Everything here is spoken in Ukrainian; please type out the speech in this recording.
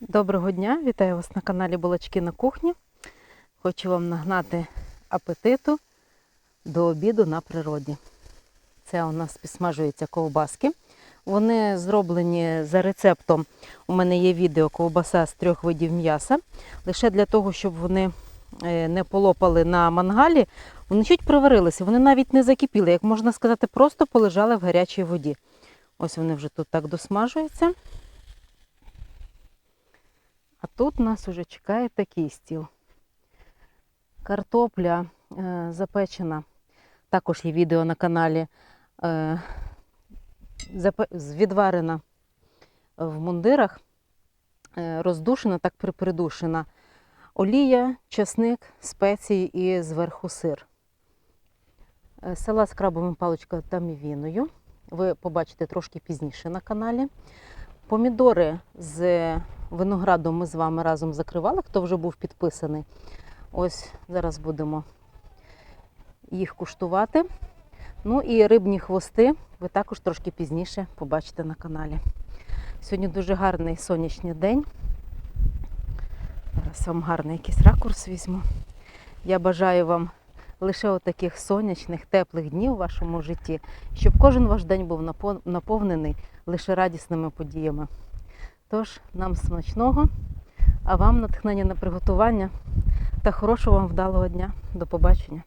Доброго дня, вітаю вас на каналі Балачки на кухні. Хочу вам нагнати апетиту до обіду на природі. Це у нас підсмажуються ковбаски. Вони зроблені за рецептом. У мене є відео ковбаса з трьох видів м'яса. Лише для того, щоб вони е, не полопали на мангалі, вони чуть проварилися, вони навіть не закипіли, як можна сказати, просто полежали в гарячій воді. Ось вони вже тут так досмажуються. Тут нас уже чекає такий стіл. Картопля е, запечена. Також є відео на каналі. Е, запе- відварена в мундирах, е, роздушена, так припридушена. Олія, часник, спеції і зверху сир. Е, Салат з крабовими паличками та мівіною. Ви побачите трошки пізніше на каналі. Помідори з виноградом ми з вами разом закривали, хто вже був підписаний. Ось зараз будемо їх куштувати. Ну і рибні хвости ви також трошки пізніше побачите на каналі. Сьогодні дуже гарний сонячний день. Зараз вам гарний якийсь ракурс візьму. Я бажаю вам лише отаких сонячних, теплих днів у вашому житті, щоб кожен ваш день був наповнений лише радісними подіями. Тож, нам смачного, а вам натхнення на приготування та хорошого вам вдалого дня. До побачення.